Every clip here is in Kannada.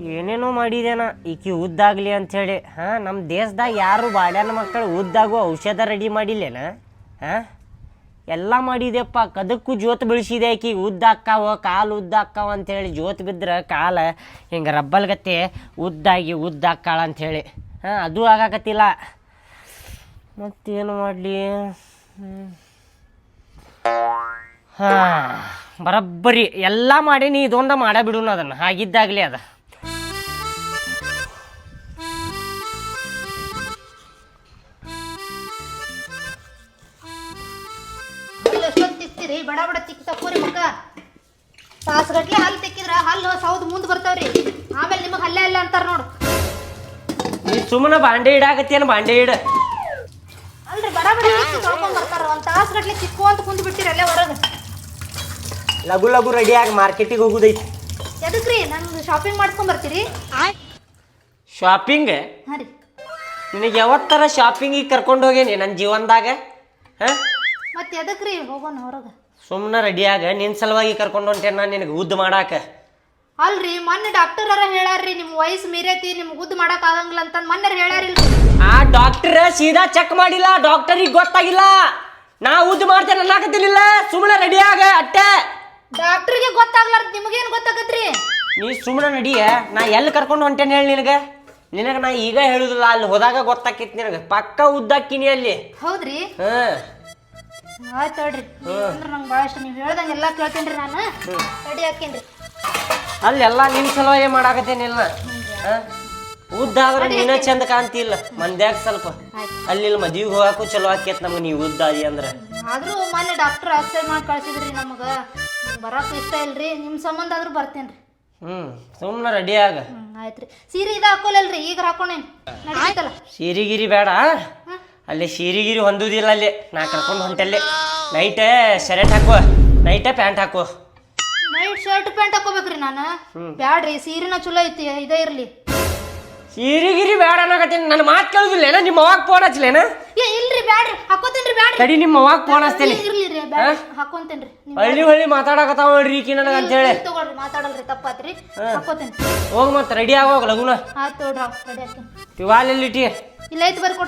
ಏನೇನೋ ಮಾಡಿದೇನ ಈಕಿ ಉದ್ದಾಗ್ಲಿ ಅಂಥೇಳಿ ಹಾಂ ನಮ್ಮ ದೇಶದಾಗ ಯಾರು ಬಾಡ್ಯಾನ ಮಕ್ಕಳು ಉದ್ದಾಗು ಔಷಧ ರೆಡಿ ಮಾಡಿಲ್ಲೇನ? ಹಾಂ? ಎಲ್ಲ ಮಾಡಿದೆಪ್ಪ ಕದಕ್ಕೂ ಜೋತ್ ಬೆಳೆಸಿದೆ ಆಕಿ ಉದ್ದ ಅಕ್ಕಾವ ಕಾಲು ಉದ್ದ ಅಕ್ಕಾವ ಅಂಥೇಳಿ ಜೋತ್ ಬಿದ್ರೆ ಕಾಲ ಹಿಂಗೆ ರಬ್ಬಲ್ಗತ್ತೆ ಉದ್ದಾಗಿ ಉದ್ದ ಅಕ್ಕಾಳ ಅಂಥೇಳಿ ಹಾಂ, ಅದು ಆಗಾಕತ್ತಿಲ್ಲ. ಮತ್ತೇನು ಮಾಡಲಿ? ಹಾಂ, ಬರಬ್ಬರಿ. ಎಲ್ಲ ಮಾಡೀನಿ ಇದೊಂದು ಮಾಡೇ ಬಿಡೋಣ ಅದನ್ನು. ಹಾಗಿದ್ದಾಗಲಿ ಅದ. ತಕ್ಕೋರಿ ಮಕ್ಕ ತಾಸುಗಟ್ಲೆ ಹಲ್ಲು ತೆಕ್ಕಿದ್ರ ಹಲ್ಲು ಸೌದ್ ಮುಂದ್ ಬರ್ತಾವ್ರಿ. ಆಮೇಲೆ ನಿಮಗೆ ಹಲ್ಲೆ ಅಲ್ಲ ಅಂತಾರ ನೋಡು. ನೀ ಸುಮ್ಮನೆ ಬಾಂಡೆ ಇಡಾಕತ್ತೇನು ಬಾಂಡೆ ಇಡ. ಅಲ್ರಿ ಬಡ ಬಡ ತೊಳ್ಕೊಂಡ್ ಬರ್ತಾರ? ಒಂದ್ ತಾಸುಗಟ್ಲೆ ತಿಕ್ಕು ಅಂತ ಕುಂದ್ ಬಿಟ್ಟಿರಿ ಅಲ್ಲೇ ಹೊರಗೆ. ಲಘು ಲಘು ರೆಡಿಯಾಗಿ ಮಾರ್ಕೆಟಿಗೆ ಹೋಗುದೈತಿ. ಎದಕ್ರಿ? ನಂಗೆ ಶಾಪಿಂಗ್ ಮಾಡ್ಕೊಂಡ್ ಬರ್ತೀರಿ? ಶಾಪಿಂಗ್ ಹಾಂ ರೀ. ನಿನಗೆ ಯಾವತ್ತರ ಶಾಪಿಂಗಿಗೆ ಕರ್ಕೊಂಡು ಹೋಗೇನಿ ನನ್ನ ಜೀವನದಾಗ? ಹಾಂ? ಮತ್ತೆ ಎದಕ್ರಿ ಹೋಗೋಣ ಹೊರಗೆ? ಸುಮ್ಮನೆ ರೆಡಿಯಾಗ ನಿನ್ನ ಸಲುವಾಗಿ ಕರ್ಕೊಂಡು ಹೊಂಟೇನೆ ನಾನು ನಿನಗೆ ಉದ್ದು ಮಾಡಾಕ. ಅಲ್ರಿ ಮೊನ್ನೆ ಡಾಕ್ಟರ್ ಅರ ಹೇಳಾರ್ರಿ ನಿಮ್ ವಯಸ್ಸು ಮೀರೈತಿ ನಿಮ್ಗೆ ಉದ್ದು ಮಾಡಕ್ ಆಗಂಗಿಲ್ಲ ಅಂತ ಮೊನ್ನೆ ಹೇಳಾರಿಲ್ಲ ಆ ಡಾಕ್ಟರ್ ಸೀದಾ ಚೆಕ್ ಮಾಡಿಲ್ಲ ಡಾಕ್ಟರಿಗೆ ಗೊತ್ತಾಗಿಲ್ಲ. ನಾ ಉದ್ದು ಮಾಡ್ತೇನೆ ಅನ್ನಾಕತ್ತಿಲ್ಲ ಸುಮ್ಮನೆ ರೆಡಿಯಾಗ ಅಟ್ಟೆ. ಡಾಕ್ಟರ್ಗೆ ಗೊತ್ತಾಗ್ಲಾರ ನಿಮಗೇನು ಗೊತ್ತಾಗತ್ರಿ? ನೀ ಸುಮ್ಮನೆ ನಡಿಯ ನಾ ಎಲ್ಲಿ ಕರ್ಕೊಂಡು ಹೊಂಟೇನೆ ಹೇಳಿ ನಿನಗೆ. ನಿನಗೆ ನಾ ಈಗ ಹೇಳುದಿಲ್ಲ ಅಲ್ಲಿ ಹೋದಾಗ ಗೊತ್ತಾಕಿತ್ತು ನಿನಗೆ. ಪಕ್ಕ ಉದ್ದಾಕಿನಿ ಅಲ್ಲಿ. ಹೌದ್ರಿ? ಹಾಂ. ಆಯ್ತು ಅಂದ್ರೆ ನಂಗೆ ಭಾಳ ಇಷ್ಟ. ನೀವು ಹೇಳ್ದಂಗೆ ಎಲ್ಲ ಕೇಳ್ತೀನಿ ನಾನು. ರೆಡಿ ಹಾಕೇನ್ರಿ ಅಲ್ಲೆಲ್ಲ ನಿನ್ನ ಸಲುವಾಗಿ ಮಾಡಾಕತ್ತೇನಿಲ್ಲ ಉದ್ದ ಆದ್ರೆ ನೀನ ಚಂದ ಕಾಣ್ತಿಲ್ಲ. ಮಂದ್ಯಾಗ ಸ್ವಲ್ಪ. ಅಲ್ಲಿ ಮದ್ವಿಗೆ ಹೋಗಾಕು ಚಲೋ ಆಕೇತ್ ನಮಗೆ ನೀವು ಉದ್ದ ಆದಿ ಅಂದ್ರೆ. ಆದ್ರೂ ಮೊನ್ನೆ ಡಾಕ್ಟರ್ ಅಕ್ಸೈ ಮಾಡಿ ಕಳ್ಸಿದ್ರಿ ನಮಗೆ. ಬರೋಕೆ ಇಷ್ಟ ಇಲ್ರಿ. ನಿಮ್ಮ ಸಂಬಂಧ ಆದ್ರೂ ಬರ್ತೇನ್ರಿ ಹ್ಮ್. ಸುಮ್ಮನೆ ರೆಡಿ ಆಗ. ಆಯ್ತು ರೀ. ಸೀರೆ ಇದು ಹಾಕೋಲಲ್ರಿ ಈಗ ಹಾಕೋಣ ಸೀರೆ ಗಿರಿ ಬೇಡ. ಅಲ್ಲಿ ಸೀರಿಗಿರಿ ಹೊಂದುದಿಲ್ಲ ಅಲ್ಲಿ. ನಾ ಕರ್ಕೊಂಡು ಹೊಂಟಲ್ಲಿ. ನೈಟ್ ಶರ್ಟ್ ಹಾಕುವ ನೈಟೇ ಪ್ಯಾಂಟ್ ಹಾಕುವ ನೈಟ್ ಶರ್ಟ್ ಪ್ಯಾಂಟ್ ಹಾಕೋಬೇಕ್ರಿ ನಾನು. ಬ್ಯಾಡ್ರಿ ಸೀರೆನ ಚಲೋ ಐತಿ ಇದೇ ಇರ್ಲಿ. ಸೀರಿಗಿರಿ ಬೇಡ ಅನ್ನಕತ್ತೀನಿ. ನನ್ನ ಮಾತು ಕೇಳುದಿಲ್ಲೇನ ನಿಮ್ಮ ಅವಾಗ ಫೋನ್ ಹಚ್ಲೇನ ಏ ಇಲ್ರಿ ಬ್ಯಾಡ್ರಿ. ಹಾಕೋತೇನ್ರಿ ಬ್ಯಾಡ್ರಿ. ತಡಿ ನಿಮ್ಮ ಅವಾಗ ಫೋನ್ ಹಚ್ತೇನೆ. ಇರ್ಲಿ ರೀ ಬ್ಯಾಡ್ರಿ. ಹಾಕೋತೇನ್ರಿ. ನೀವು ಹಳ್ಳಿ ಹಳ್ಳಿ ಮಾತಾಡಕತ್ತಾವ ನೋಡ್ರಿ ಈಕಿ ನನಗೆ ಅಂತೇಳಿ. ತಗೊಳ್ರಿ ಮಾತಾಡಲ್ರಿ ತಪ್ಪಾತ್ರಿ. ಹಾಕೋತೇನ್ರಿ. ಹೋಗ್ ಮತ್ತೆ ರೆಡಿ ಆಗೋಗ ಲಗುನ. ಆಯ್ತು ನೋಡ್ರಿ ರೆಡಿ ಹಾಕೇನಿ ತಿವಾಲ್ ಎಲ್ಲಿಟ್ಟಿ? ಇಲ್ಲ ಐತಿ ಬರ್ರಿ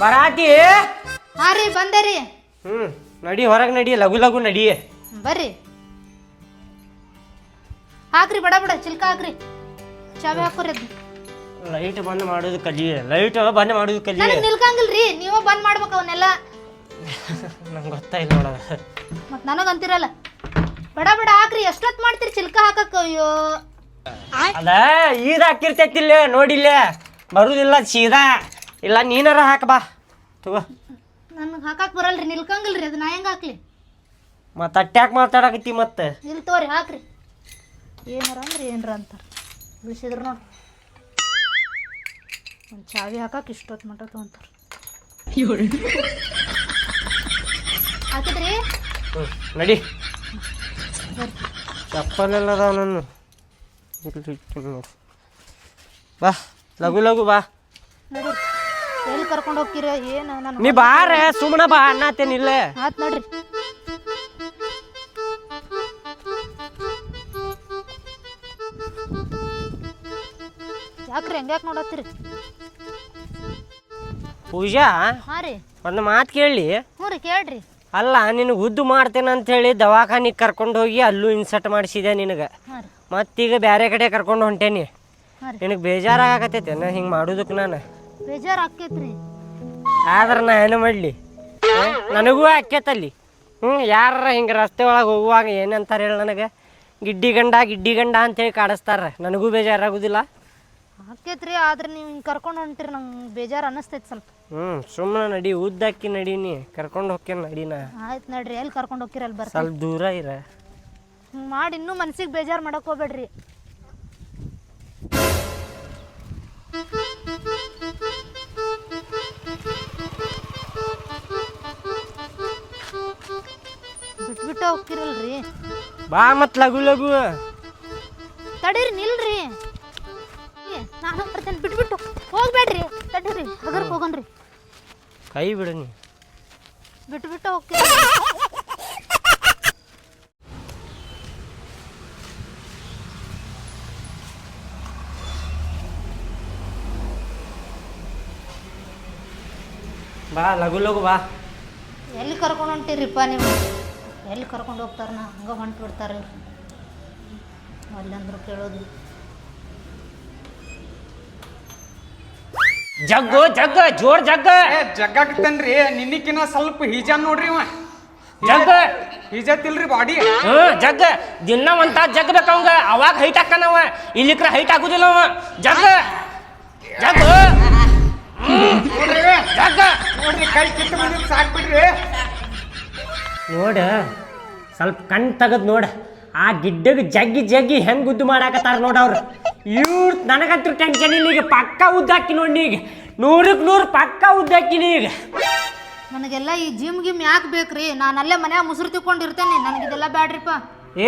ಬರಾತಿ ಹಾ ರೀ ಬಂದೆ ರೀ. ಹ್ಞೂ ನಡಿ ಹೊರಗೆ ನಡಿ ಲಘು ಲಘು ನಡಿ. ಬರ್ರಿ. ಹಾಕ್ರಿ ಬಡ ಬಡ ಚಿಲ್ಕ ಹಾಕ್ರಿ. ಚಾವಿ ಹಾಕೋರಿ ಅದ್ನ. ಲೈಟ್ ಬಂದ್ ಮಾಡೋದು ಕಲಿ ಲೈಟ್ ಬಂದ್ ಮಾಡೋದು ಕಲಿ. ನನಗೆ ನಿಲ್ಕಂಗಿಲ್ರಿ ನೀವ ಬಂದ್ ಮಾಡ್ಬೇಕು ಅವನ್ನೆಲ್ಲ. ನಂಗೆ ಗೊತ್ತಾಯಿಲ್ಲ ನೋಡ. ಮತ್ ನನಗ್ ಅಂತಿರಲ್ಲ. ಬಡ ಬಡ ಹಾಕ್ರಿ ಎಷ್ಟೊತ್ ಮಾಡ್ತೀರಿ ಚಿಲ್ಕ ಹಾಕಕ್? ಅಯ್ಯೋ. ಅದ ಈದ್ ಹಾಕಿರ್ತೈತಿಲ್ಲ ನೋಡಿಲ್ಲ. ಬರುದಿಲ್ಲ ಸೀದಾ. ಇಲ್ಲ ನೀನಾರ ಹಾಕ ಬಾ. ತಗೋ. ನನಗೆ ಹಾಕಕ್ ಬರಲ್ರಿ ನಿಲ್ಕಂಗಿಲ್ರಿ ಅದು ನಾ ಹೆಂಗೆ ಹಾಕ್ಲಿ? ಮತ್ತೆ ಅಟ್ಯಾಕ್ ಮಾತಾಡಕತ್ತಿ ಮತ್ತೆ. ಇಲ್ಲಿ ತೋರಿ ಹಾಕ್ರಿ. ಏನಾರ ಅಂದ್ರೆ ಏನ್ರ ಅಂತಾರ. ಬಿಡಿಸಿದ್ರು ನೋಡಿ. ಒಂದು ಚಾವಿ ಹಾಕಕ್ಕೆ ಇಷ್ಟೊತ್ತು ಮಟ ತೊಗೊಂತಾರ. ಹಾಕಿದ್ರಿ? ನಡಿ. ಚಪ್ಪಲೆಲ್ಲ ಅದಾವ ನನ್ನ ಬಾ ಲಘು ಲಘು ಬಾ. ನಡಿ ಎಲ್ಲಿ ಕರ್ಕೊಂಡು ಹೋಗ್ತೀರ? ಏನು ನಾನು ನೀ ಬಾರ ಸುಮ್ಮನೆ ಬಾ ಅನ್ನತ್ತೇನಿಲ್ಲ ಆತ್ ನೋಡ್ರಿ. ಯಾಕ್ರಿ ಹಂಗ್ಯಾಕೆ ನೋಡತ್ತೀರಿ? ಪೂಜಾ ಹಾಂ ರೀ. ಒಂದು ಮಾತು ಕೇಳಿ. ಹ್ಞೂ ರೀ ಕೇಳ್ರಿ. ಅಲ್ಲ ನಿನಗೆ ಉದ್ದು ಮಾಡ್ತೇನೆ ಅಂತೇಳಿ ದವಾಖಾನಿಗೆ ಕರ್ಕೊಂಡು ಹೋಗಿ ಅಲ್ಲೂ ಇನ್ಸರ್ಟ್ ಮಾಡಿಸಿದೆ ನಿನಗೆ. ಹಾಂ ರೀ. ಮತ್ತೀಗ ಬೇರೆ ಕಡೆ ಕರ್ಕೊಂಡು ಹೊಂಟೇನಿ. ನಿನಗೆ ರೀ. ನಿನಗೆ ಬೇಜಾರಾಗತ್ತೈತೇನ ಹಿಂಗೆ ಮಾಡೋದಕ್ಕೆ ನಾನು? ಬೇಜಾರು ಆಕೈತ್ರಿ ಆದ್ರೆ ನಾ ಏನು ಮಾಡಲಿ? ನನಗೂ ಆಕೈತಲ್ಲಿ. ಹ್ಞೂ ಯಾರ ಹಿಂಗೆ ರಸ್ತೆ ಒಳಗೆ ಹೋಗುವಾಗ ಏನಂತಾರೆ ಹೇಳಿ ನನಗೆ? ಗಿಡ್ಡಿ ಗಂಡ ಗಿಡ್ಡಿ ಗಂಡ ಅಂತೇಳಿ ಕಾಡಿಸ್ತಾರೆ. ನನಗೂ ಬೇಜಾರಾಗೋದಿಲ್ಲ. ಆಕೈತ್ರಿ ಆದ್ರೆ ನೀವು ಹಿಂಗೆ ಕರ್ಕೊಂಡು ಹೊಂಟ್ರಿ ನಂಗೆ ಬೇಜಾರು ಅನ್ನಿಸ್ತೈತೆ ಸ್ವಲ್ಪ. ಹ್ಞೂ ಸುಮ್ಮನೆ ನಡಿ ಉದ್ದಕ್ಕಿ ನಡೀನಿ. ಕರ್ಕೊಂಡು ಹೋಗ್ತೇನೆ ನಡಿನ ಆಯ್ತು ನಡ್ರಿ ಎಲ್ಲಿ ಕರ್ಕೊಂಡು ಹೋಗ್ತೀರ ಅಲ್ಲಿ ಸ್ವಲ್ಪ ದೂರ ಇರ. ಹಿಂಗೆ ಮಾಡಿ ಇನ್ನೂ ಮನ್ಸಿಗೆ ಬೇಜಾರು ಮಾಡಕ್ ಹೋಗ್ಬೇಡ್ರಿ. ಹೋಗ್ತಿರಲ್ರಿ? ಬಾ ಮತ್ ಲಗು ಲಗು ತಡೀರಿ ನಿಲ್ರಿ. ನಾನು ಬರ್ತೇನೆ ಬಿಟ್ಬಿಟ್ಟು ಹೋಗ್ಬೇಡ್ರಿ. ತಡೀರಿ ಹಗರ್ಕ್ ಹೋಗನ್ರಿ ಕೈ ಬಿಡು ನೀ. ಬಿಟ್ಬಿಟ್ಟು ಬಾ ಲಗು ಲಗು ಬಾ. ಎಲ್ಲಿ ಕರ್ಕೊಂಡು ಹೊಂಟಿರಿಪ್ಪ ನೀವು? ಎಲ್ಲಿ ಕರ್ಕೊಂಡು ಹೋಗ್ತಾರನ? ಹಂಗೆ ಹೊಂಟು ಬಿಡ್ತಾರೆ ಅಲ್ಲಂದ್ರು ಕೇಳೋದು. ಜಗ್ಗು ಜಗ್ಗ ಜೋರ್ ಜಗ್ಗ. ಜಗ್ಗಾಕತ್ತನ್ರಿ ನಿನ್ನಿಕಿನ ಸ್ವಲ್ಪ ಹಿಜಾನ್ ನೋಡ್ರಿ ಇವ. ಜಗ್ಗ. ಹಿಜತ್ತಿಲ್ರಿ ಬಾಡಿ. ಹ್ಮ್ ಜಗ್ಗ. ದಿನ ಒಂದ್ ತಾಸ್ ಜಗ್ ಬೇಕ ಅವಂಗ. ಅವಾಗ ಹೈಟ್ ಹಾಕನವ ಇಲ್ಲಿಕ್ರ ಹೈಟ್ ಹಾಕುದಿಲ್ಲ ಅವ. ಜಗ್ಗ. ಜಗ್ಗ. ನೋಡ್ರಿ ಜಗ್ಗ. ನೋಡ್ರಿ ಕೈ ಕಿತ್ತು ಬಂದಿದ್ ಸಾಕ್ ಬಿಡ್ರಿ. ನೋಡ ಸ್ವಲ್ಪ ಕಣ್ ತೆಗದ್ ನೋಡ. ಆ ಗಿಡ್ಡಗೆ ಜಗ್ಗಿ ಜಗ್ಗಿ ಹೆಂಗ್ ಉದ್ದು ಮಾಡಾಕತ್ತಾರ ನೋಡ ಅವ್ರು. ಇವ್ರು ನನಗಂತೂ ಟೆನ್ಷನ್ ಇಲ್ಲ ಈಗ ಪಕ್ಕ ಉದ್ದಾಕಿ ನೋಡಿ ಈಗ ನೂರಕ್ಕೆ ನೂರು ಪಕ್ಕ ಉದ್ದಾಕಿನಿ ಈಗ ನನಗೆಲ್ಲ ಈ ಜಿಮ್ ಗಿಮ್ ಯಾಕೆ ಬೇಕ್ರಿ? ನಾನು ಅಲ್ಲೇ ಮನ್ಯಾಗ ಮುಸುರು ತಿಕ್ಕೊಂಡಿರ್ತೇನೆ. ನನಗಿದೆಲ್ಲ ಬ್ಯಾಡ್ರಿಪ್ಪ.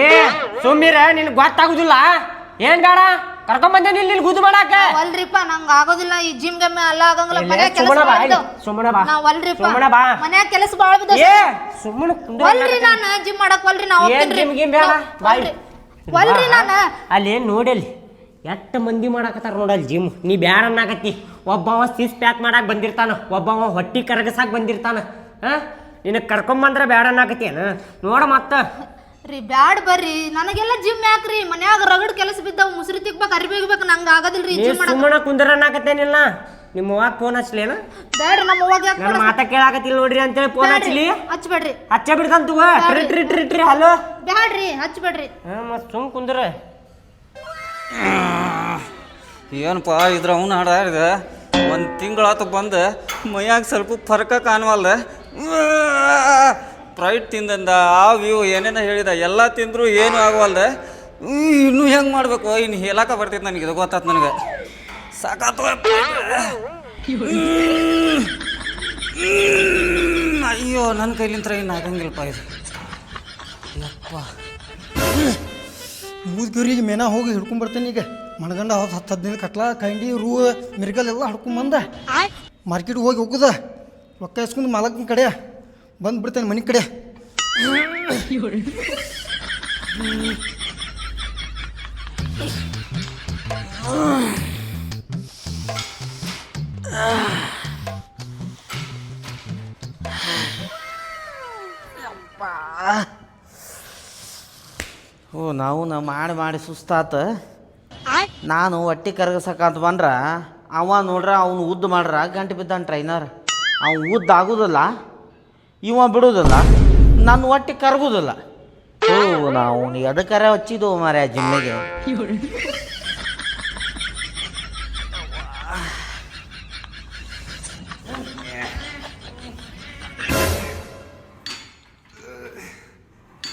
ಏ ಸುಮ್ಮಿರ ನಿನ್ ಗೊತ್ತಾಗುದಿಲ್ಲ? ಏನ್ ಬೇಡ ಕರ್ಕೊಂಬಂದೆ ಇಲ್ಲಿ ಇಲ್ಲಿ ಗುದ್ದು ಮಾಡಾಕ ಅಲ್ರಿಪ್ಪ ನಂಗೆ ಆಗೋದಿಲ್ಲ ಈ ಜಿಮ್ ಗಮ್ಮೆ ಎಲ್ಲ ಆಗಂಗಿಲ್ಲ ಮನೆ ಕೆಲಸ ಸುಮ್ಮನೆ ಬಾ, ಇಲ್ಲಿ. ಸುಮ್ಮನೆ ಬಾ. ನಾವ್ ಅಲ್ರಿಪ್ಪ ಸುಮ್ಮನೆ ಬಾ. ಮನ್ಯಾಗ ಕೆಲಸ ಭಾಳ ಬಿದ್ದಾವ್ ಏ ಸುಮ್ಮನೆ ಕುಂದ್ರ ಒಲ್ರಿ ನಾನು ಜಿಮ್ ಮಾಡಕ್ ಒಲ್ರಿ ನಾ ಏನ್ ಹೋಗ್ತೇನ್ರಿ ಜಿಮ್ ಗಿಮ್ ಬೇಡ. ಬಾಯ್. ಒಲ್ರಿ. ನಾನು. ಅಲ್ಲಿ ನೋಡಲ್ಲಿ? ಎಷ್ಟು ಮಂದಿ ಮಾಡಾಕತ್ತಾರ ನೋಡಲ್ಲಿ ಜಿಮ್. ನೀ ಬ್ಯಾಡ ಅನ್ನಾಕತ್ತಿ. ಒಬ್ಬವ ಸೀಸ್ ಪ್ಯಾಕ್ ಮಾಡಾಕ್ ಬಂದಿರ್ತಾನ. ಒಬ್ಬವ ಹೊಟ್ಟಿ ಕರಗಸಾಕ್ ಬಂದಿರ್ತಾನ. ಹ? ನಿನಗೆ ಕರ್ಕೊಂಬಂದ್ರ ಬ್ಯಾಡ ಅನ್ನಕತ್ತೇನ ನೋಡ ಮತ್ತ. ರೀ ಬ್ಯಾಡ್ ಬರ್ರಿ. ನನಗೆಲ್ಲ ಜಿಮ್ ಯಾಕ್ರಿ? ಮನ್ಯಾಗ ರಗಡ್ ಕೆಲಸ ಬಿದ್ದವು ಮುಸ್ರಿ ತಿಕ್ಬೇಕು ಅರ್ಬಿ ಒಗಿಬೇಕು ನಂಗೆ ಆಗೋದಿಲ್ರಿ ನೀ ಜಿಮ್ ಮಾಡಕ್. ಸುಮ್ಮನೆ ಕುಂದ್ರ ಅನ್ನಕತ್ತೇನಿಲ್ಲ. ನಿಮ್ಮ ಅವ್ವಾಗ ಫೋನ್ ಹಚ್ಲೇನ? ಬೇಡ ನಮ್ಮ ಅವ್ವಾಗ ಯಾಕೆ ನನ್ನ ಮಾತ ಕೇಳಾಕತ್ತಿಲ್ಲ ನೋಡ್ರಿ ಅಂತೇಳಿ ಫೋನ್ ಹಚ್ಲಿ. ಹಚ್ಬೇಡ್ರಿ. ಹಚ್ಚ ಬಿಡ್ತಾನ ತಗೋ. ಟ್ರಿ ಟ್ರಿ ಟ್ರಿ ಟ್ರಿ ಹಲೋ. ಬ್ಯಾಡ್ರಿ ಹಚ್ಬೇಡ್ರಿ. ಹಾ ಮತ್ ಸುಮ್ ಕುಂದ್ರ. ಏನಪ್ಪ ಇದ್ರ ಅವನು ಇದ ಒಂದು ತಿಂಗಳಾತು ಬಂದು ಮೈಯಾಗ ಸ್ವಲ್ಪ ಫರ್ಕ ಕಾಣವಲ್ದ. ಪ್ರೈಟ್ ತಿಂದಂದ ಆ ಇವು ಏನೇನೋ ಹೇಳಿದ ಎಲ್ಲ ತಿಂದ್ರು ಏನು ಆಗವಲ್ದ. ಇನ್ನೂ ಹೆಂಗೆ ಮಾಡಬೇಕು? ಇನ್ನು ಹೇಳಕ ಬರ್ತೈತೆ ನನಗೆ ಇದು ಗೊತ್ತಾತ್ ನನಗೆ. ಸಾಕಾತು. ಅಯ್ಯೋ ನನ್ನ ಕೈಲಿಂತ್ರ ಇನ್ನು ಆಗಂಗಿಲ್ಲಪ್ಪ ಇದು. ಯಪ್ಪ. ಮೇನ ಹೋಗಿ ಹಿಡ್ಕೊಂಡ್ ಬರ್ತೇನೆ ಈಗ. ಮಣಗಂಡ ಹತ್ತು ಹತ್ತು ಹದಿನೈದು ಕಟ್ಲ ಕಂಡಿ ರೂ ಮಿರ್ಗಲ್ ಎಲ್ಲ ಹಿಡ್ಕೊಂಬಂದ ಮಾರ್ಕೆಟ್ಗೆ ಹೋಗಿ ಹೋಗುದ. ರೊಕ್ಕ ಇಸ್ಕೊಂಡು ಮಾಲಕನ ಕಡೆ. ಬಂದು ಬಿಡ್ತೇನೆ ಮನೆ ಕಡೆ. ಓ ನಾವು ನಾ ಮಾಡಿ ಮಾಡಿ ಸುಸ್ತಾತ. ನಾನು ಹೊಟ್ಟೆ ಕರಗಸಕ್ಕಂತ ಬಂದ್ರ ಅವ ನೋಡ್ರ ಅವ್ನು ಉದ್ದು ಮಾಡ್ರ ಗಂಟೆ ಬಿದ್ದಾನ ಟ್ರೈನರ್ ಅವ್ನು ಉದ್ದು ಆಗುದಿಲ್ಲ. ಇವ ಬಿಡುದಿಲ್ಲ ನನ್ನ ಒಟ್ಟಿ ಕರಗುದಿಲ್ಲ. ಓ, ನಾವು ಎದಕ್ಕರ ಹಚ್ಚಿದ್ದು ಮಾರ್ಯ ಜಿಮ್ಮಿಗೆ.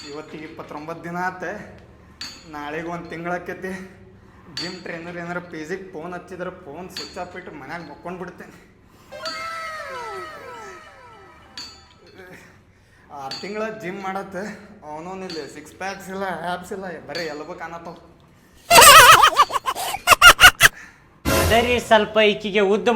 ಇವತ್ತಿಗೆ ಇಪ್ಪತ್ತೊಂಬತ್ತು ದಿನ ಆತ. ನಾಳೆಗೆ ಒಂದು ತಿಂಗಳಾಕೈತಿ ಜಿಮ್ ಟ್ರೈನರ್ ಏನಾರ ಪೇಜಿಗೆ ಫೋನ್ ಹಚ್ಚಿದ್ರೆ ಫೋನ್ ಸ್ವಿಚ್ ಆಫ್ ಇಟ್ಟು ಮನ್ಯಾಗ ಮಕ್ಕೊಂಡು ಬಿಡ್ತೇನೆ. ಆರು ತಿಂಗಳ ಜಿಮ್ ಮಾಡತ್ತೆ. ಅವನೊಂದಿಲ್ಲ ಸಿಕ್ಸ್ ಪ್ಯಾಕ್ಸ್ ಇಲ್ಲ ಆ್ಯಪ್ಸ್ ಇಲ್ಲ ಬರೀ ಎಲ್ಲ ಕಾಣತ್ತವ. ಅದ ರೀ ಸ್ವಲ್ಪ ಈಕಿಗೆ ಉದ್ದ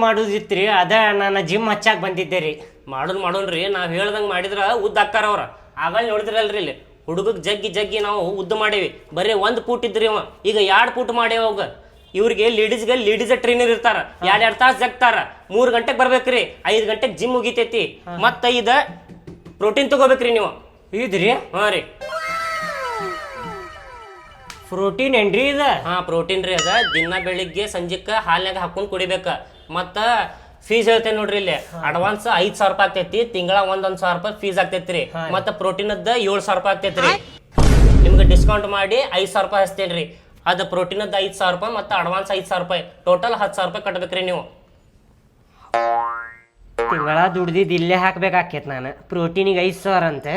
ರೀ ಅದ ನಾನು ಜಿಮ್ ಹಚ್ಚಾಕ್ ಬಂದಿದ್ದೆ ರೀ. ಮಾಡೋನ್ ಮಾಡೋನ್ರಿ ನಾವು ಹೇಳ್ದಂಗೆ ಮಾಡಿದ್ರ ಉದ್ದ ಹಾಕ್ತಾರ ಅವ್ರ. ಆಗಲ್ಲಿ ನೋಡಿದ್ರಲ್ರಿ ಇಲ್ಲಿ ಹುಡುಗ ಜಗ್ಗಿ ಜಗ್ಗಿ ನಾವು ಉದ್ದ ಮಾಡೇವಿ. ಬರೀ ಒಂದು ಪೂಟ್ ಇದ್ರಿ ಅವ ಈಗ ಎರಡು ಪೂಟ್ ಮಾಡೇವ ಅವಾಗ. ಇವ್ರಿಗೆ ಲೇಡೀಸ್ಗೆ ಲೇಡೀಸ್ ಟ್ರೈನರ್ ಇರ್ತಾರ. ಎರಡ್ ಎರಡು ತಾಸು ಜಗ್ತಾರ. ಮೂರು ಗಂಟೆಗೆ ಬರ್ಬೇಕ್ರಿ ಐದು ಗಂಟೆಗೆ ಜಿಮ್ ಮುಗಿತೈತಿ. ಮತ್ತ ಐದ ಪ್ರೋಟೀನ್ ತಗೋಬೇಕ್ರಿ ನೀವು. ಇದ್ರಿ? ಹಾ ರೀ. ಪ್ರೋಟೀನ್ ಏನ್ರಿ ಇದ? ಹಾ ಪ್ರೋಟೀನ್ ರೀ ಅದ. ದಿನ ಬೆಳಿಗ್ಗೆ ಸಂಜೆಕ್ಕ ಹಾಲ್ನಾಗ ಹಾಕೊಂಡ್ ಕುಡಿಬೇಕ. ಮತ್ತ ಫೀಸ್ ಹೇಳ್ತೇನೆ ನೋಡ್ರಿ ಇಲ್ಲಿ. ಅಡ್ವಾನ್ಸ್ ಐದ್ ಸಾವಿರ ರೂಪಾಯಿ ಆಗ್ತೈತಿ. ತಿಂಗಳ ಒಂದೊಂದ್ ಸಾವಿರ ರೂಪಾಯಿ ಫೀಸ್ ಆಗ್ತೈತ್ರಿ. ಮತ್ತ ಪ್ರೋಟೀನ್ ಅದ ಏಳ್ ಸಾವಿರ ರೂಪಾಯಿ ಆಗ್ತೈತ್ರಿ. ನಿಮ್ಗೆ ಡಿಸ್ಕೌಂಟ್ ಮಾಡಿ ಐದ್ ಸಾವಿರ ರೂಪಾಯಿ ಹಚ್ತೇನೆ ರೀ. ಅದು ಪ್ರೋಟೀನ್ ಅದ ಐದ್ ಸಾವಿರ ರೂಪಾಯಿ ಮತ್ತೆ ಅಡ್ವಾನ್ಸ್ ಐದ್ ಸಾವಿರ ರೂಪಾಯಿ. ಟೋಟಲ್ ಹತ್ತು ಸಾವಿರ ರೂಪಾಯಿ ಕಟ್ಬೇಕ್ರಿ ನೀವು. ತಿಂಗಳ ದುಡ್ದಿದ್ದು ಇಲ್ಲೇ ಹಾಕ್ಬೇಕಾಕೇತ್ ನಾನು. ಪ್ರೋಟೀನಿಗೆ ಐದು ಸಾವಿರ ಅಂತೆ.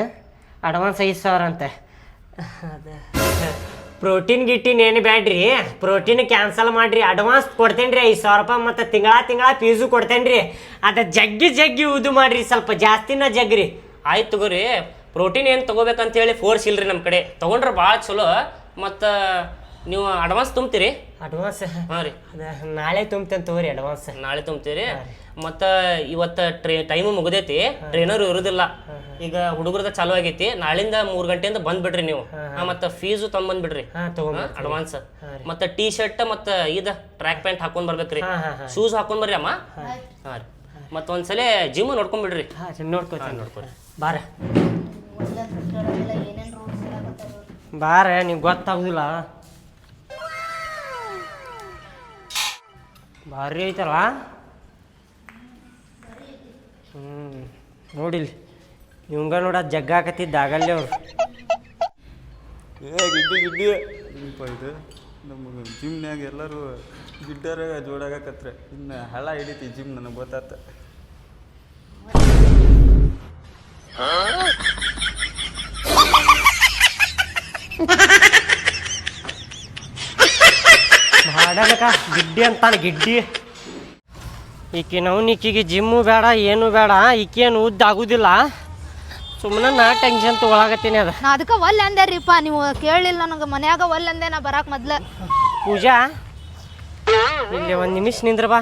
ಅಡ್ವಾನ್ಸ್ ಐದು ಸಾವಿರ ಅಂತೆ. ಪ್ರೋಟೀನ್ ಗಿಟ್ಟಿನ ಏನು ಬ್ಯಾಡ್ರಿ? ಪ್ರೋಟೀನ್ ಕ್ಯಾನ್ಸಲ್ ಮಾಡ್ರಿ. ಅಡ್ವಾನ್ಸ್ ಕೊಡ್ತೇನೆ ರೀ ಐದು ಸಾವಿರ ರೂಪಾಯಿ ಮತ್ತು ತಿಂಗಳ ತಿಂಗಳ ಫೀಸು ಕೊಡ್ತೇನ್ರಿ. ಅದ ಜಗ್ಗಿ ಜಗ್ಗಿ ಉದು ಮಾಡ್ರಿ ಸ್ವಲ್ಪ ಜಾಸ್ತಿನ ಜಗ್ರಿ ಆಯ್ತು ತಗೋರಿ. ಪ್ರೋಟೀನ್ ಏನು ತೊಗೋಬೇಕಂತ ಹೇಳಿ ಫೋರ್ಸ್ ಇಲ್ರಿ ನಮ್ಮ ಕಡೆ. ತಗೊಂಡ್ರೆ ಭಾಳ ಚಲೋ. ಮತ್ತು ನೀವು ಅಡ್ವಾನ್ಸ್ ತುಂಬ್ತೀರಿ? ಅಡ್ವಾನ್ಸ್? ಹಾಂ ರೀ. ನಾಳೆ ತುಂಬ್ತೇನೆ ತಗೋರಿ ಅಡ್ವಾನ್ಸ್. ನಾಳೆ ತುಂಬ್ತೀರಿ. ಮತ್ತ ಇವತ್ತ ಟ್ರೇ ಟೈಮು ಮುಗ್ದೈತಿ ಟ್ರೈನರ್ ಇರುದಿಲ್ಲ. ಈಗ ಹುಡುಗರದ ಚಾಲು ಆಗೈತಿ. ನಾಳಿಂದ ಮೂರ್ ಗಂಟೆಯಿಂದ ಬಂದ್ಬಿಡ್ರಿ ನೀವು. ಮತ್ತ ಫೀಸ್ ತಗೊಂಡ್ಬಂದ್ಬಿಡ್ರಿ ಅಡ್ವಾನ್ಸ್ ಮತ್ತ ಟೀ ಶರ್ಟ್ ಮತ್ತ ಇದ ಟ್ರ್ಯಾಕ್ ಪ್ಯಾಂಟ್ ಹಾಕೊಂಡ್ ಬರ್ಬೇಕ್ರಿ. ಶೂಸ್ ಹಾಕೊಂಡ್ ಬರ್ರಿ ಅಮ್ಮ. ಹಾಂ ರೀ. ಮತ್ತೊಂದ್ಸಲ ಜಿಮ್ ನೋಡ್ಕೊಂಡ್ಬಿಡ್ರಿ ಬಿಡ್ರಿ. ನೋಡ್ಕೋತೀನಿ ನೋಡ್ಕೊರಿ. ಬಾರ ಬಾರ ನೀವು ಗೊತ್ತಾಗುದಿಲ್ಲ. ಭಾರಿ ಐತಲ್ಲ? ಹ್ಞೂ ನೋಡಿಲ್ಲ ಇವಂಗ ನೋಡ ಜಗ್ಗಾಕತ್ತಿದ್ದ ಆಗಲ್ಲೇ ಅವ್ರು. ಏ ಗಿಡ್ಡಿ ಗಿಡ್ಡಿ. ಏನಪ್ಪ ಇದು? ನಮ್ಮ ಜಿಮ್ನ್ಯಾಗ ಎಲ್ಲರೂ ಗಿಡ್ಡರ ಜೋಡಾಗಕತ್ರೆ ಇನ್ನು ಹಳ ಹಿಡಿತಿ ಜಿಮ್ ನನಗೆ ಗೊತ್ತಾತ. ಮಾಡಲಕ ಗಿಡ್ಡಿ ಅಂತಾನೆ ಗಿಡ್ಡಿ. ಈಕಿ ಈಕೆಗೆ ಜಿಮ್ಮು ಬೇಡ ಏನು ಬೇಡ ಈಕೇನು ಉದ್ದ ಆಗುದಿಲ್ಲ. ಸುಮ್ಮನೆ ನಾ ಟೆನ್ಷನ್ ತೊಗೊಳಕತ್ತೀನಿ ಅದ. ನಾ ಅದಕ್ಕೆ ಒಲ್ಲ ನೀವು ಕೇಳಿಲ್ಲ ನನಗೆ ಮನ್ಯಾಗ ಒಲ್ಲೆ ಅಂದೆ ನಾ ಬರಾಕ್ ಮೊದ್ಲ. ಪೂಜಾ ಇಲ್ಲಿ ಒಂದು ನಿಮಿಷ ನಿಂದ್ರ ಬಾ.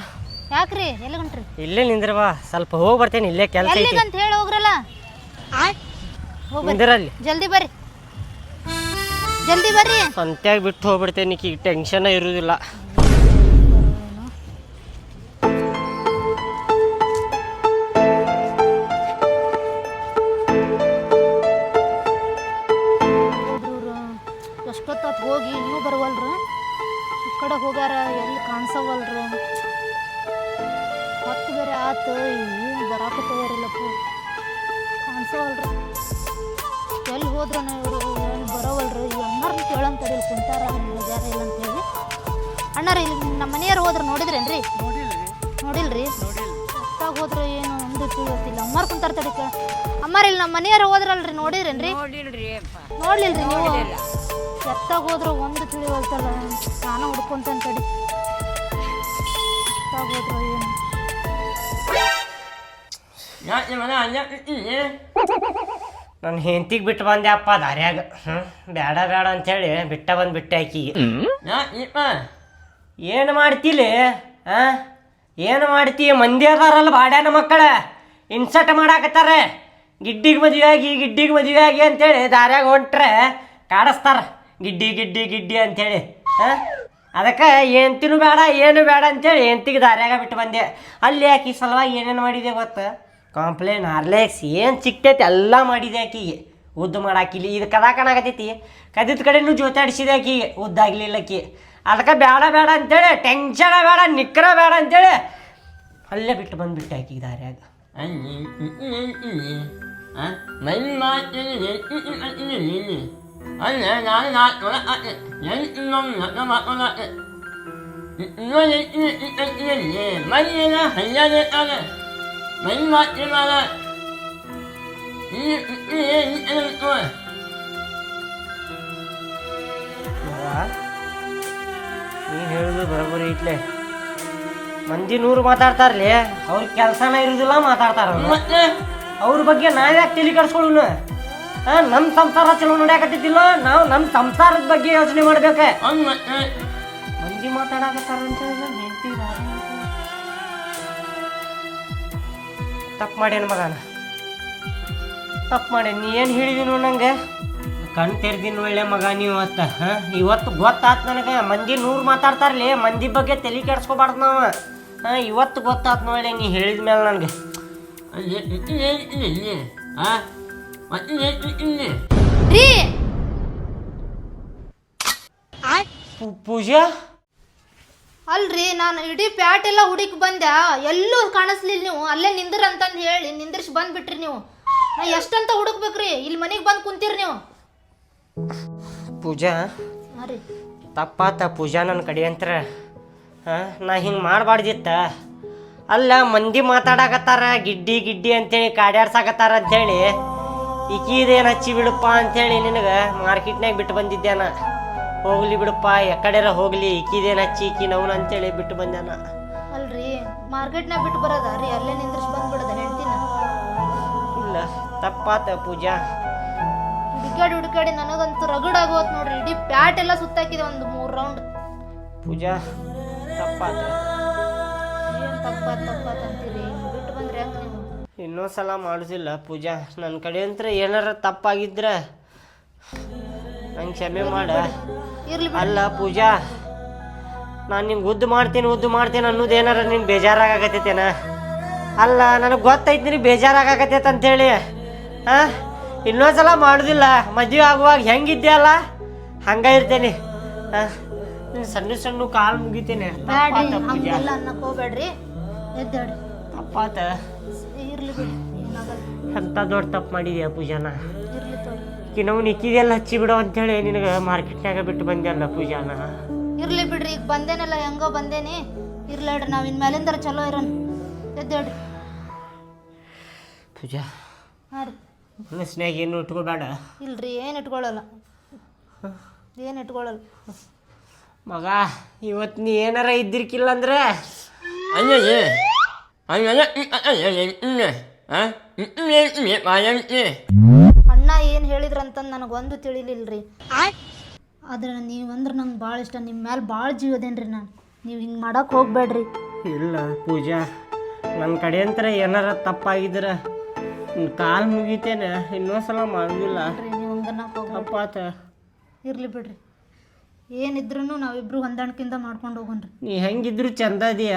ಯಾಕ್ರಿ? ಎಲ್ಲಿ ಹೊಂಟ್ರಿ? ಇಲ್ಲೇ ನಿಂದ್ರ ಬಾ. ಸ್ವಲ್ಪ ಹೋಗಿ ಬರ್ತೇನೆ ಇಲ್ಲೇ ಕೆಲಸ ಐತಿ. ಅಂತ ಹೇಳಿ ಹೋಗ್ರಲ್ಲ? ನಿಂದಿರಲ್ಲಿ? ಜಲ್ದಿ ಬರ್ರಿ. ಜಲ್ದಿ ಬರ್ರಿ. ಸಂತ್ಯಾಗ ಬಿಟ್ಟು ಹೋಗ್ಬಿಡ್ತೇನೆ ಈಕಿ ಟೆನ್ಷನ್ ಇರುವುದಿಲ್ಲ ಕಡೆ ಹೋಗ್ಯಾರ ಎಲ್ಲಿ ಕಾಣಿಸವಲ್ರು? ಹತ್ತು ಬೇರೆ ಆತು ಏನು ಬರಾಕತ್ತವ್ರಿಲ್ಲಪ್ಪ ಕಾಣಿಸವಲ್ರು. ಎಲ್ಲಿ ಹೋದ್ರನ ಇವರು ಏನು ಬರೋವಲ್ರು? ಅಣ್ಣಾರನ್ನ ಕೇಳಂತ ಇಲ್ಲಿ ಕುಂತಾರ ಬೇಜಾರ ಇಲ್ಲ ಅಂತೇಳಿ ಅಣ್ಣಾರ ಇಲ್ಲಿ ನಮ್ಮ ಮನೆಯವ್ರು ಹೋದ್ರೆ ನೋಡಿದ್ರೇನ್ರಿ? ನೋಡಿಲ್ರಿ? ಅಕ್ಕಾಗ ಹೋದ್ರೆ ಏನು ಒಂದು ತಿಳಿಯೋತಿಲ್ಲ ಅಮ್ಮಾರ್ ಕುಂತಾರ ತಡಿ ಕೇಳ. ಅಮ್ಮಾರ ಇಲ್ಲಿ ನಮ್ಮ ಮನೆಯವ್ರು ಹೋದ್ರಲ್ರಿ ನೋಡಿದ್ರೇನ್ರಿ? ನೋಡ್ಲಿಲ್ರಿ ನೀವು? ಎತ್ತಾಗ ಹೋದ್ರೆ ಒಂದು ತಿಳಿವಲ್ತಲ್ಲ ನಾನು ಹುಡ್ಕೊಂತೇನೆ ತಡಿ. ಎತ್ತಾಗ ಹೋದ್ರೆ ಏನು? ನನ್ನ ಹೆಂಡತಿಗೆ ಬಿಟ್ಟು ಬಂದೆ ಅಪ್ಪ ದಾರ್ಯಾಗ. ಹ್ಞೂ ಬೇಡ ಬೇಡ ಅಂತೇಳಿ ಬಿಟ್ಟ ಬಂದು ಬಿಟ್ಟೆ ಆಕಿಗೆ ಏನು ಮಾಡ್ತೀಲಿ? ಹಾಂ ಏನು ಮಾಡ್ತಿ? ಮಂದಿ ಅದಾರಲ್ಲ ಬಾಡ್ಯಾನ ಮಕ್ಕಳ. ಇನ್ಸರ್ಟ್ ಮಾಡಾಕತ್ತಾರೆ. ಗಿಡ್ಡಿಗೆ ಮದುವೆ ಆಗಿ ಗಿಡ್ಡಿಗೆ ಮದುವೆ ಆಗಿ ಅಂತೇಳಿ ದಾರ್ಯಾಗ ಹೊಂಟ್ರೆ ಕಾಡಿಸ್ತಾರ. ಗಿಡ್ಡಿ ಗಿಡ್ಡಿ ಗಿಡ್ಡಿ ಅಂಥೇಳಿ ಹಾಂ? ಅದಕ್ಕೆ ಎಂತಿನೂ ಬೇಡ, ಏನು ಬೇಡ ಅಂತೇಳಿ ಎಂತಿಗೆ ದಾರ್ಯಾಗ ಬಿಟ್ಟು ಬಂದೆ. ಅಲ್ಲಿ ಆಕಿ ಸಲುವಾಗಿ ಏನೇನು ಮಾಡಿದೆ ಗೊತ್ತಾ? ಕಾಂಪ್ಲೇನ್ ಹಾರ್ಲೆಕ್ಸ್, ಏನು ಸಿಕ್ತೈತಿ ಎಲ್ಲ ಮಾಡಿದೆ ಆಕಿಗೆ. ಉದ್ದು ಮಾಡಾಕಿಲಿ. ಇದು ಕದಾ ಕಾಣಾಕತ್ತೈತಿ ಕದಿದ ಕಡೆನೂ ಜೋತಾಡಿಸಿದೆ ಆಕಿಗೆ ಉದ್ದಾಗಲಿಲ್ಲ ಆಕಿ. ಅದಕ್ಕೆ ಬೇಡ ಬೇಡ ಅಂತೇಳಿ ಟೆನ್ಷನ ಬೇಡ ನಿಕ್ಕರ ಬೇಡ ಅಂತೇಳಿ ಅಲ್ಲೇ ಬಿಟ್ಟು ಬಂದ್ಬಿಟ್ಟೆ ಆಕಿಗೆ ದಾರ್ಯಾಗ. ಅಲ್ಲ ನಾನು ನಾಲ್ಕು ಎಂಟು ಮಾತಾಡ ಮನೆಯಲ್ಲ ಹಳ್ಳಬೇಕಾಗ ಮನೆ ಮಾತಿರುವಾಗ ನೀನು ಹೇಳುದು ಬರೋಬ್ಬರಿ ಇಟ್ಲೆ. ಮಂದಿ ನೂರು ಮಾತಾಡ್ತಾರ್ಲಿ ಅವ್ರ ಕೆಲಸನ ಇರುದಿಲ್ಲ ಮಾತಾಡ್ತಾರ ಅವ್ರು. ಮತ್ತೆ? ಅವ್ರ ಬಗ್ಗೆ ನಾವ್ಯಾಕೆ ತಲೆ ಕಡ್ಸ್ಕೊಳ್ಳೋಣ ನಮ್ಮ ಸಂಸಾರ ಚಲೋ ನೋಡ್ಯಾಕತ್ತಿದ್ದಿಲ್ಲ ನಾವು ನಮ್ಮ ಸಂಸಾರದ ಬಗ್ಗೆ ಯೋಚನೆ ಮಾಡ್ಬೇಕ. ಮಂದಿ ಮಾತಾಡಕತ್ತಾರ ಅಂತ ತಪ್ಪು ಮಾಡ್ಯಾನ ಮಗನ. ತಪ್ಪು ಮಾಡ್ಯಾನ. ನೀ ಏನು ಹೇಳಿದಿನು ನಂಗೆ? ಕಣ್ ತೆರೆದಿನ ಒಳ್ಳೆ ಮಗ ನೀವು ಇವತ್ತು ಹಾಂ? ಇವತ್ತು ಗೊತ್ತಾತ್ ನನಗೆ. ಮಂದಿ ನೂರು ಮಾತಾಡ್ತಾರಲಿ ಮಂದಿ ಬಗ್ಗೆ ತಲೆ ಕೆಡ್ಸ್ಕೊಬಾರ್ದು ನಾವು. ಹಾಂ ಇವತ್ತು ಗೊತ್ತಾತ್ ನೋಳೆ ನೀ ಹೇಳಿದ ಮೇಲೆ ನನಗೆ ಇಲ್ಲಿ ರೀ. ಪೂ- ಪೂಜಾ? ಅಲ್ರಿ ನಾನು ಇಡೀ ಪ್ಯಾಟ್ ಎಲ್ಲ ಹುಡುಕಿ ಬಂದೆ. ಎಲ್ಲೂ ಕಾಣಿಸ್ಲಿಲ್ಲ ನೀವು. ಅಲ್ಲೇ ನಿಂದ್ರ ಅಂತಂದು ಹೇಳಿ. ನಿಂದ್ರಿಸಿ ಬಂದ್ಬಿಟ್ರಿ ನೀವು. ನಾ ಎಷ್ಟಂತ ಹುಡುಕ್ಬೇಕ್ರಿ? ಇಲ್ಲಿ ಮನೆಗೆ ಬಂದು ಕುಂತೀರಿ ನೀವು. ಪೂಜಾ ಹಾಂ ರೀ. ತಪ್ಪಾತ ಪೂಜಾ ನನ್ನ ಕಡೆ ಅಂತ್ರ. ಹಾಂ ನಾ ಹಿಂಗೆ ಮಾಡಬಾರ್ದಿತ್ತ. ಅಲ್ಲ ಮಂದಿ ಮಾತಾಡಕತ್ತಾರ ಗಿಡ್ಡಿ ಗಿಡ್ಡಿ ಅಂತೇಳಿ ಕಾಡ್ಯಾಡ್ಸಾಕತ್ತಾರ ಅಂತೇಳಿ. ಈಕಿದೇನು ಹಚ್ಚಿ ಬಿಡಪ್ಪ ಅಂತೇಳಿ ನಿನಗೆ ಮಾರ್ಕೆಟ್ನಾಗ ಬಿಟ್ಟು ಬಂದಿದ್ದೆ ನಾ ಹೋಗ್ಲಿ ಬಿಡಪ್ಪ ಎಕಡೆರ ಹೋಗ್ಲಿ ಈಕಿದೇನು ಹಚ್ಚಿ ಈಕಿ ನವ್ನ ಅಂತೇಳಿ ಬಿಟ್ಟು ಬಂದ್ಯಾನ? ಅಲ್ರಿ ಮಾರ್ಕೆಟ್ನಾಗ ಬಿಟ್ಟು ಬರೋದ ರೀ? ಅಲ್ಲೇ ನಿಂದ್ರಿಸಿ ಬಂದ್ಬಿಡದ ಹೇಳ್ತೀನಿ ಇಲ್ಲ ತಪ್ಪಾತ ಪೂಜಾ. ಹುಡುಕಾಡಿ ಹುಡುಕಾಡಿ ನನಗಂತೂ ರಗಡ್ ಆಗೋತ್ ನೋಡ್ರಿ. ಇಡೀ ಪ್ಯಾಟ್ ಎಲ್ಲ ಸುತ್ತಾಕಿದೆ ಒಂದು ಮೂರು ರೌಂಡ್ ಪೂಜಾ ತಪ್ಪಾತ. ತಪ್ಪಾತ ತಪ್ಪಾತ್ ಅಂತೀರಿ? ಇನ್ನೊಂದು ಸಲ ಮಾಡೋದಿಲ್ಲ ಪೂಜಾ. ನನ್ನ ಕಡೆ ಅಂತ ಏನಾರ ತಪ್ಪಾಗಿದ್ರೆ ನಂಗೆ ಕ್ಷಮೆ ಮಾಡ. ಅಲ್ಲ ಪೂಜಾ ನಾನು ನಿಮ್ಗೆ ಉದ್ದು ಮಾಡ್ತೀನಿ ಉದ್ದು ಮಾಡ್ತೀನಿ ಅನ್ನೋದು ಏನಾರ ನಿನ್ ಬೇಜಾರಾಗತ್ತೈತೇನ ಅಲ್ಲ ನನಗೆ ಗೊತ್ತೈತಿ ನೀನು ಬೇಜಾರಾಗತ್ತೈತೆ ಅಂತೇಳಿ. ಹಾಂ ಇನ್ನೊಂದ್ಸಲ ಮಾಡೋದಿಲ್ಲ. ಮದುವೆ ಆಗುವಾಗ ಹೆಂಗಿದ್ಯಲ್ಲ? ಹಂಗ ಇರ್ತೇನೆ. ಹಾಂ ಸಣ್ಣ ಸಣ್ಣ ಕಾಲು ಮುಗಿತೇನೆ. ತಪ್ಪಾತ. ಎಂಥ ದೊಡ್ಡ ತಪ್ಪು ಮಾಡಿದ್ಯಾ ಪೂಜಾನ? ನಾವು ನಿಕ್ಕಿದೆಲ್ಲ ಹಚ್ಚಿ ಬಿಡು ಅಂತೇಳಿ ನಿನಗೆ ಮಾರ್ಕೆಟ್ನಾಗ ಬಿಟ್ಟು ಬಂದೆಲ್ಲ ಪೂಜಾನ? ಇರ್ಲಿ ಬಿಡ್ರಿ ಈಗ ಬಂದೇನಲ್ಲ ಹೆಂಗೋ ಬಂದೇನಿ. ಇರ್ಲಾಡ್ರಿ ನಾವು ಇನ್ ಮೇಲಿಂದ ಚಲೋ ಇರೋಣ ಎದ್ದೇಳ್ರಿ ಪೂಜಾ. ಹಾಂ ರೀ. ಏನು ಇಟ್ಕೋಬೇಡ. ಇಲ್ರಿ ಏನು ಇಟ್ಕೊಳ್ಳಲ್ಲ ಏನು ಇಟ್ಕೊಳ್ಳಲ್ಲ ಮಗ ಇವತ್ತು ನೀ ಏನಾರ ಇದ್ದಿರ್ಕಿಲ್ಲ ಅಂದ್ರೆ? ಅಯ್ಯ ಅಯ್ಯಯ್ಯ ಅಯ್ಯ ಮಾಯಂತಿ ಅಣ್ಣ ಏನು ಹೇಳಿದ್ರಂತ ನನಗೆ ಒಂದು ತಿಳಿಲಿಲ್ರಿ. ಆದ್ರೆ ನೀವು ಅಂದ್ರೆ ನಂಗೆ ಭಾಳ ಇಷ್ಟ ನಿಮ್ಮ ಮೇಲೆ ಭಾಳ ಜೀವದೇನ್ರಿ ನಾನು. ನೀವು ಹಿಂಗೆ ಮಾಡಕ್ಕೆ ಹೋಗ್ಬೇಡ್ರಿ. ಇಲ್ಲ ಪೂಜಾ ನನ್ನ ಅಂತರ ಏನಾರ ತಪ್ಪಾಗಿದ್ರ ಕಾಲು ಮುಗಿತೇನೆ ಇನ್ನೊಂದ್ಸಲ ಮಾಡೋದಿಲ್ಲ ರೀ ನೀವು ತಪ್ಪಾತ. ಇರ್ಲಿ ಬಿಡ್ರಿ. ಏನಿದ್ರು ನಾವಿಬ್ರು ಹೊಂದಾಣಿಕೆಯಿಂದ ಮಾಡ್ಕೊಂಡು ಹೋಗೋಣ್ರಿ. ನೀ ಹೆಂಗಿದ್ರು ಚಂದ ಇದೀಯ